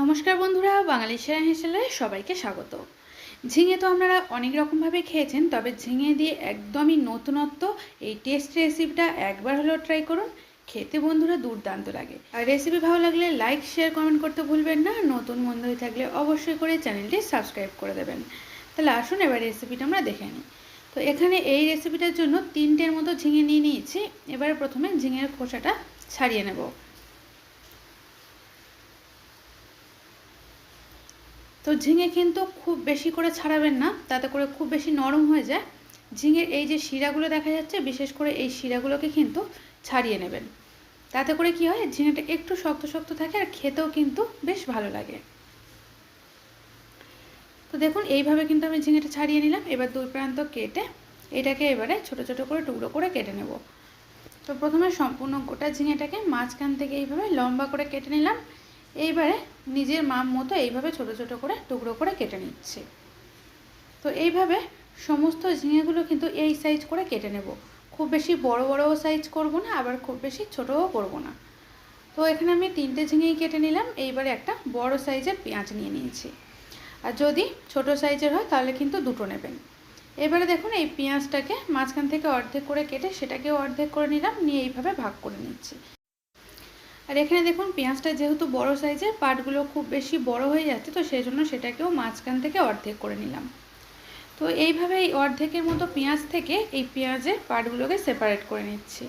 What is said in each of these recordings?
নমস্কার বন্ধুরা, বাঙালি সেরা হেসেলে সবাইকে স্বাগত। ঝিঙে তো আপনারা অনেক রকমভাবে খেয়েছেন, তবে ঝিঙে দিয়ে একদমই নতুনত্ব এই টেস্ট রেসিপিটা একবার হলেও ট্রাই করুন, খেতে বন্ধুরা দুর্দান্ত লাগে। আর রেসিপি ভালো লাগলে লাইক শেয়ার কমেন্ট করতে ভুলবেন না, নতুন বন্ধু হয়ে থাকলে অবশ্যই করে চ্যানেলটি সাবস্ক্রাইব করে দেবেন। তাহলে আসুন এবার রেসিপিটা আমরা দেখে নিই। তো এখানে এই রেসিপিটার জন্য তিনটের মতো ঝিঙে নিয়ে নিয়েছি, এবার প্রথমে ঝিঙের খোসাটা ছাড়িয়ে নেব। তো ঝিঙে কিন্তু খুব বেশি করে ছাড়াবেন না, তাতে করে খুব বেশি নরম হয়ে যায়। ঝিঙের এই যে শিরাগুলো দেখা যাচ্ছে, বিশেষ করে এই শিরাগুলোকে কিন্তু ছাড়িয়ে নেবেন। তাতে করে কি হয়, ঝিঙেটা একটু শক্ত শক্ত থাকে আর খেতেও কিন্তু বেশ ভালো লাগে। তো দেখুন, এইভাবে কিন্তু আমি ঝিঙেটা ছাড়িয়ে নিলাম। এবার দুই প্রান্ত কেটে এটাকে এবারে ছোট ছোট করে টুকরো করে কেটে নেব। তো প্রথমে সম্পূর্ণ গোটা ঝিঙেটাকে মাঝখান থেকে এইভাবে লম্বা করে কেটে নিলাম। এইবারে নিজের মাপ মতো এইভাবে ছোট ছোট করে, টুকরো করে কেটে নিচ্ছে। তো এইভাবে সমস্ত ঝিঙেগুলো কিন্তু এই সাইজ করে কেটে নেব। খুব বেশি বড় বড়ও সাইজ করব না, আবার খুব বেশি ছোটও করব না। তো এখানে আমি তিনটে ঝিঙেই কেটে নিলাম, এইবারে একটা বড় সাইজের পেঁয়াজ নিয়ে নিয়েছি। আর যদি ছোট সাইজের হয়, তাহলে কিন্তু দুটো নেবেন। এবারে দেখুন, এই পেঁয়াজটাকে মাঝখান থেকে অর্ধেক করে কেটে সেটাকেও অর্ধেক করে নিলাম, নিয়ে এইভাবে ভাগ করে নিচ্ছি। আর এখানে দেখুন, পেঁয়াজটা যেহেতু বড় সাইজের, পাটগুলো খুব বেশি বড় হয়ে যাচ্ছে, তো সেই জন্য সেটাকেও মাঝখান থেকে অর্ধেক করে নিলাম। তো এইভাবে এই অর্ধেকের মতো পেঁয়াজ থেকে এই পেঁয়াজের পাটগুলোকে সেপারেট করে নিচ্ছি।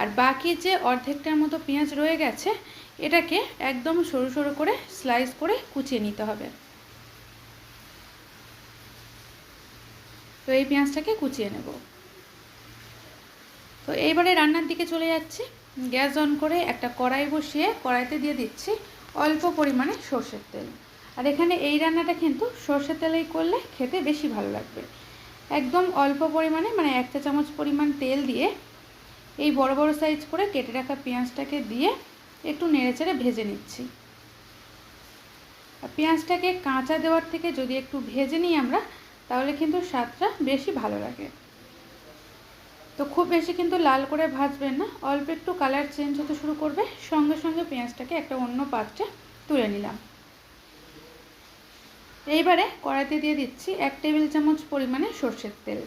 আর বাকি যে অর্ধেকটার মতো পেঁয়াজ রয়ে গেছে, এটাকে একদম সরু সরু করে স্লাইস করে কুচিয়ে নিতে হবে। তো এই পেঁয়াজটাকে কুচিয়ে নেব। তো এইবারে রান্নার দিকে চলে যাচ্ছি। গ্যাস অন করে একটা কড়াই বসিয়ে কড়াইতে দিয়ে দিচ্ছি অল্প পরিমাণে সর্ষের তেল। আর এখানে এই রান্নাটা কিন্তু সর্ষের তেলেই করলে খেতে বেশি ভালো লাগবে। একদম অল্প পরিমাণে মানে এক চা চামচ পরিমাণ তেল দিয়ে এই বড় বড় সাইজ করে কেটে রাখা পেঁয়াজটাকে দিয়ে একটু নেড়েচেড়ে ভেজে নিচ্ছি। আর পেঁয়াজটাকে কাঁচা দেওয়ার থেকে যদি একটু ভেজে নিই আমরা, তাহলে কিন্তু স্বাদটা বেশি ভালো লাগে। তো খুব বেশি কিন্তু লাল করে ভাজবেন না, অল্প একটু কালার চেঞ্জ হতে শুরু করবে। সঙ্গে সঙ্গে পেঁয়াজটাকে একটা অন্য পাত্রে তুলে নিলাম। এইবারে কড়াইতে দিয়ে দিচ্ছি এক টেবিল চামচ পরিমাণে সর্ষের তেল।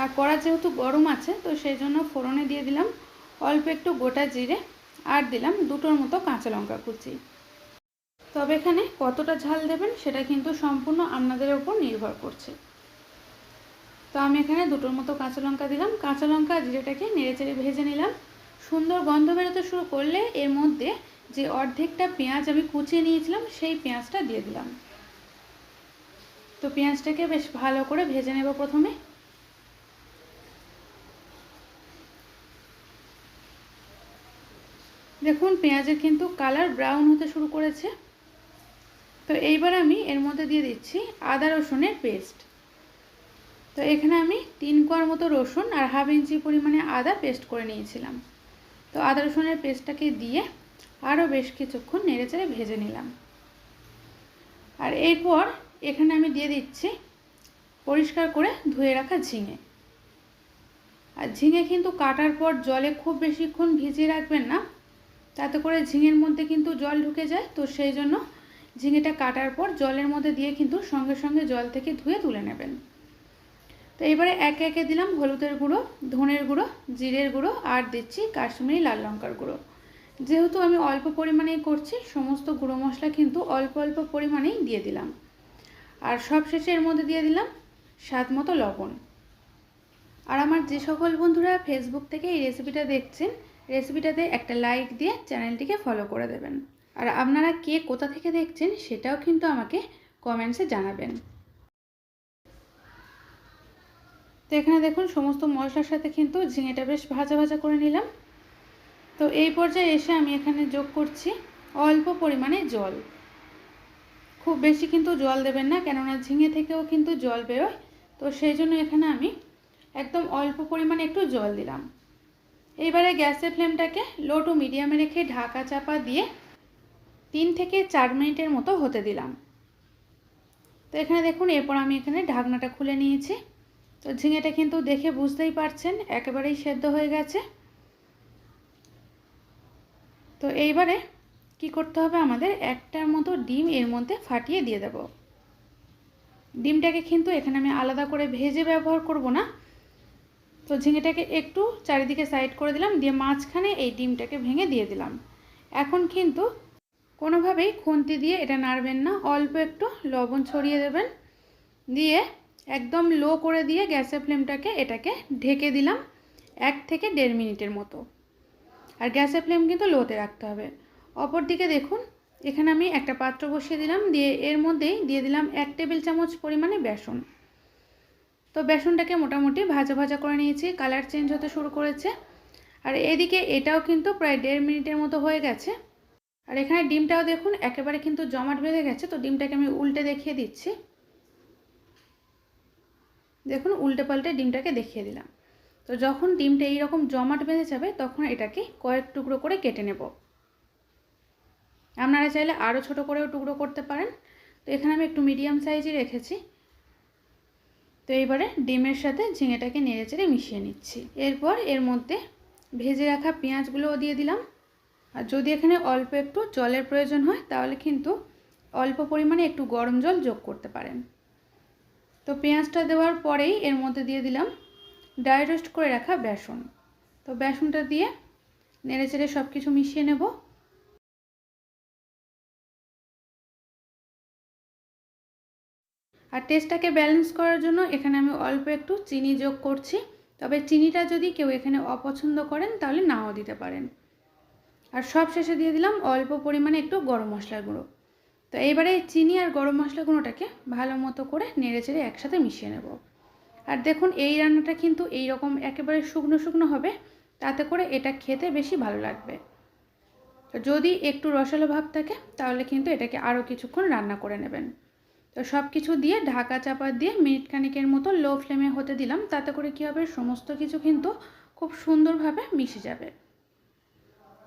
আর কড়া যেহেতু গরম আছে, তো সেই জন্য ফোড়নে দিয়ে দিলাম অল্প একটু গোটা জিরে, আর দিলাম দুটোর মতো কাঁচা লঙ্কা কুচি। তবে এখানে কতটা ঝাল দেবেন সেটা কিন্তু সম্পূর্ণ আপনাদের ওপর নির্ভর করছে। তো আমি এখানে দুটোর মতো কাঁচা লঙ্কা দিলাম। কাঁচা লঙ্কা জিরেটাকে নেড়েচেড়ে ভেজে নিলাম। সুন্দর গন্ধ বেরোতে শুরু করলে এর মধ্যে যে অর্ধেকটা পেঁয়াজ আমি কুচিয়ে নিয়েছিলাম, সেই পেঁয়াজটা দিয়ে দিলাম। তো পেঁয়াজটাকে বেশ ভালো করে ভেজে নেব প্রথমে। দেখুন, পেঁয়াজের কিন্তু কালার ব্রাউন হতে শুরু করেছে। তো এইবার আমি এর মধ্যে দিয়ে দিচ্ছি আদা রসুনের পেস্ট। তো এখানে আমি তিন কোয়ার মতো রসুন আর হাফ ইঞ্চি পরিমাণে আদা পেস্ট করে নিয়েছিলাম। তো আদা রসুনের পেস্টটাকে দিয়ে আরও বেশ কিছুক্ষণ নেড়েচেড়ে ভেজে নিলাম। আর এরপর এখানে আমি দিয়ে দিচ্ছি পরিষ্কার করে ধুয়ে রাখা ঝিঙে। আর ঝিঙে কিন্তু কাটার পর জলে খুব বেশিক্ষণ ভিজিয়ে রাখবেন না, তাতে করে ঝিঙের মধ্যে কিন্তু জল ঢুকে যায়, তো সেই জন্য ঝিঙেটা কাটার পর জলের মধ্যে দিয়ে কিন্তু সঙ্গে সঙ্গে জল থেকে ধুয়ে তুলে নেবেন। তো এবারে একে একে দিলাম হলুদের গুঁড়ো, ধনের গুঁড়ো, জিরের গুঁড়ো আর দিচ্ছি কাশ্মীরি লাল লঙ্কার গুঁড়ো। যেহেতু আমি অল্প পরিমাণেই করছি, সমস্ত গুঁড়ো মশলা কিন্তু অল্প অল্প পরিমাণেই দিয়ে দিলাম। আর সব শেষে এর মধ্যে দিয়ে দিলাম স্বাদ মতো লবণ। আর আমার যে সকল বন্ধুরা ফেসবুক থেকে এই রেসিপিটা দেখছেন রেসিপিটাতে একটা লাইক দিয়ে চ্যানেলটিকে ফলো করে দেবেন। আর আপনারা কে কোথা থেকে দেখছেন সেটাও কিন্তু আমাকে কমেন্টসে জানাবেন। তো এখানে দেখুন, সমস্ত মশলার সাথে কিন্তু ঝিঙেটা বেশ ভাজা ভাজা করে নিলাম। তো এই পর্যায়ে এসে আমি এখানে যোগ করছি অল্প পরিমাণে জল। খুব বেশি কিন্তু জল দেবেন না, কেননা ঝিঙে থেকেও কিন্তু জল বেরোয়। তো সেই জন্য এখানে আমি একদম অল্প পরিমাণে একটু জল দিলাম। এইবারে গ্যাসের ফ্লেমটাকে লো টু মিডিয়ামে রেখে ঢাকা চাপা দিয়ে তিন থেকে চার মিনিটের মতো হতে দিলাম। তো এখানে দেখুন, এরপর আমি এখানে ঢাকনাটা খুলে নিয়েছি। তো ঝিঙেটা কিন্তু দেখে বুঝতেই পারছেন, একেবারেই সেদ্ধ হয়ে গেছে। তো এইবারে কি করতে হবে, আমাদের একটার মতো ডিম এর মধ্যে ফাটিয়ে দিয়ে দেব। ডিমটাকে কিন্তু এখানে আমি আলাদা করে ভেজে ব্যবহার করব না। তো ঝিঙেটাকে একটু চারিদিকে সাইড করে দিলাম, দিয়ে মাঝখানে এই ডিমটাকে ভেঙে দিয়ে দিলাম। এখন কিন্তু কোনোভাবেই খুন্তি দিয়ে এটা নাড়বেন না, অল্প একটু লবণ ছড়িয়ে দেবেন। দিয়ে একদম লো করে দিয়ে গ্যাসের ফ্লেমটাকে এটাকে ঢেকে দিলাম এক থেকে দেড় মিনিটের মতো। আর গ্যাসের ফ্লেম কিন্তু লোতে রাখতে হবে। অপর দিকে দেখুন, এখানে আমি একটা পাত্র বসিয়ে দিলাম, দিয়ে এর মধ্যেই দিয়ে দিলাম এক টেবিল চামচ পরিমাণে বেসন। তো বেসনটাকে মোটামুটি ভাজা ভাজা করে নিয়েছি, কালার চেঞ্জ হতে শুরু করেছে। আর এদিকে এটাও কিন্তু প্রায় দেড় মিনিটের মতো হয়ে গেছে। আর এখানে ডিমটাও দেখুন, একেবারে কিন্তু জমাট বেঁধে গেছে, তো ডিমটাকে আমি উল্টে দেখিয়ে দিচ্ছি। দেখুন, উল্টে পাল্টে ডিমটাকে দেখিয়ে দিলাম। তো যখন ডিমটা এইরকম জমাট বেঁধে যাবে, তখন এটাকে কয়েক টুকরো করে কেটে নেব। আপনারা চাইলে আরও ছোট করেও টুকরো করতে পারেন। তো এখানে আমি একটু মিডিয়াম সাইজই রেখেছি। তো এইবারে ডিমের সাথে ঝিঙেটাকে নেড়ে চেড়ে মিশিয়ে নিচ্ছি। এরপর এর মধ্যে ভেজে রাখা পেঁয়াজগুলোও দিয়ে দিলাম। আর যদি এখানে অল্প একটু জলের প্রয়োজন হয়, তাহলে কিন্তু অল্প পরিমাণে একটু গরম জল যোগ করতে পারেন। তো পেঁয়াজটা দেওয়ার পরেই এর মধ্যে দিয়ে দিলাম ড্রাই রোস্ট করে রাখা বেসন। তো বেসনটা দিয়ে নেড়ে চেড়ে সব কিছু মিশিয়ে নেব। আর টেস্টটাকে ব্যালেন্স করার জন্য এখানে আমি অল্প একটু চিনি যোগ করছি। তবে চিনিটা যদি কেউ এখানে অপছন্দ করেন, তাহলে নাও দিতে পারেন। আর সব শেষে দিয়ে দিলাম অল্প পরিমাণে একটু গরম মশলার গুঁড়ো। তো এইবারে চিনি আর গরম মশলা গুঁড়োটাকে ভালো মতো করে নেড়ে চেড়ে একসাথে মিশিয়ে নেব। আর দেখুন এই রান্নাটা কিন্তু এই রকম একেবারে শুকনো শুকনো হবে, তাতে করে এটা খেতে বেশি ভালো লাগবে। তো যদি একটু রসালো ভাব থাকে, তাহলে কিন্তু এটাকে আরও কিছুক্ষণ রান্না করে নেবেন। তো সব কিছু দিয়ে ঢাকা চাপা দিয়ে মিনিট খানিকের মতো লো ফ্লেমে হতে দিলাম, তাতে করে কী হবে, সমস্ত কিছু কিন্তু খুব সুন্দরভাবে মিশে যাবে।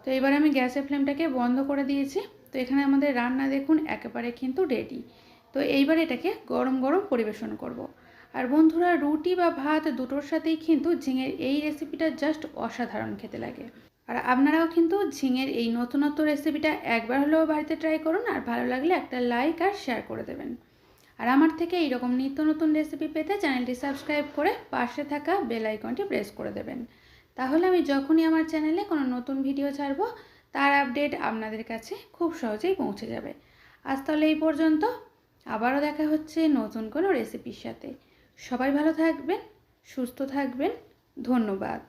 তো এবার আমি গ্যাসের ফ্লেমটাকে বন্ধ করে দিয়েছি। তো এখানে আমাদের রান্না দেখুন একেবারে কিন্তু রেডি তো এইবার এটাকে গরম গরম পরিবেশন করব। আর বন্ধুরা, রুটি বা ভাত দুটোর সাথেই কিন্তু ঝিঙের এই রেসিপিটা জাস্ট অসাধারণ খেতে লাগে। আর আপনারাও কিন্তু ঝিঙের এই নতুনত্ব রেসিপিটা একবার হলেও বাড়িতে ট্রাই করুন আর ভালো লাগলে একটা লাইক আর শেয়ার করে দেবেন। আর আমার থেকে এইরকম নিত্য নতুন রেসিপি পেতে চ্যানেলটি সাবস্ক্রাইব করে পাশে থাকা বেল আইকনটি প্রেস করে দেবেন। তাহলে আমি যখনই আমার চ্যানেলে কোনো নতুন ভিডিও ছাড়বো, তার আপডেট আপনাদের কাছে খুব সহজেই পৌঁছে যাবে। আজ তাহলে এই পর্যন্ত। আবারও দেখা হচ্ছে নতুন কোনো রেসিপির সাথে। সবাই ভালো থাকবেন, সুস্থ থাকবেন। ধন্যবাদ।